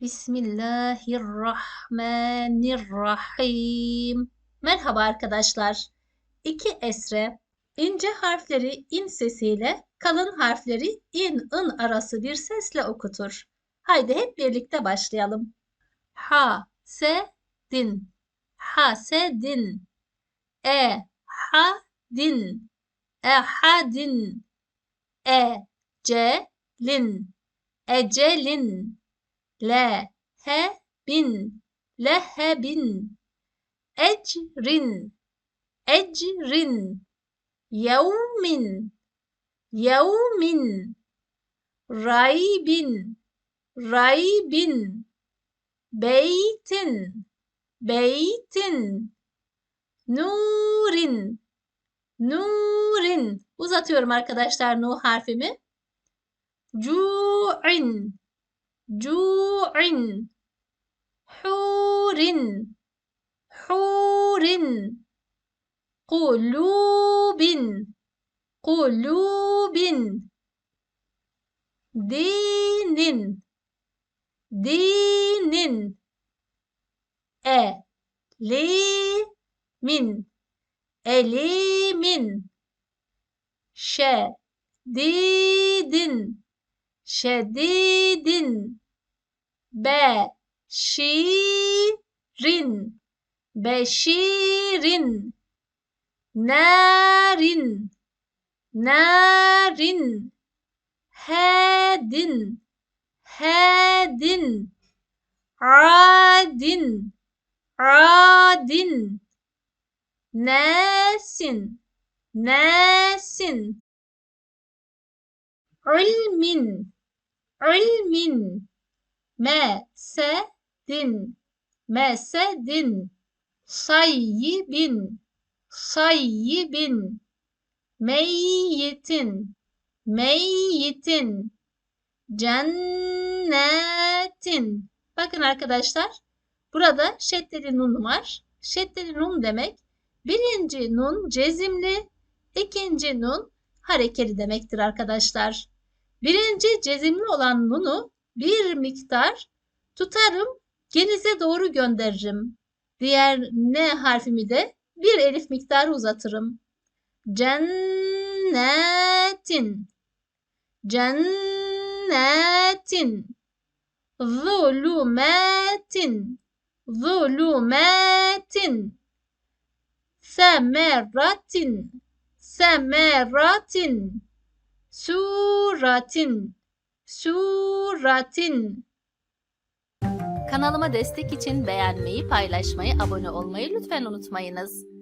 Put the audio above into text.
Bismillahirrahmanirrahim. Merhaba arkadaşlar. İki esre ince harfleri in sesiyle kalın harfleri in ın arası bir sesle okutur. Haydi hep birlikte başlayalım. Ha se din. Ha se din. E ha din. E ha din. E ce lin. Ecelin le he bin lehebin. Ecrin ecrin. Yevmin yevmin. Raybin raybin. Beytin beytin. Nurin nurin. Uzatıyorum arkadaşlar nu harfimi. Cu'in جوع حور حور قلوب قلوب دين دين أليم أليم شديد. Şedidin. Şedidin beşirin. Beşirin. Narin narin hedin. Hedin. Adin. Adin. Nesin? Nesin? İlmin ilmin mesedin mesedin sayyibin sayyibin meyyitin meyyitin cennetin. Bakın arkadaşlar burada şeddeli nun var. Şeddeli nun demek birinci nun cezimli ikinci nun harekeli demektir arkadaşlar birinci cezimli olan nunu bir miktar tutarım, genize doğru gönderirim. Diğer N harfimi de bir elif miktarı uzatırım. Cennetin. Cennetin. Zulümetin Zulümetin Semeratin. Semeratin Suratin suratin. Kanalıma destek için beğenmeyi, paylaşmayı, abone olmayı lütfen unutmayınız.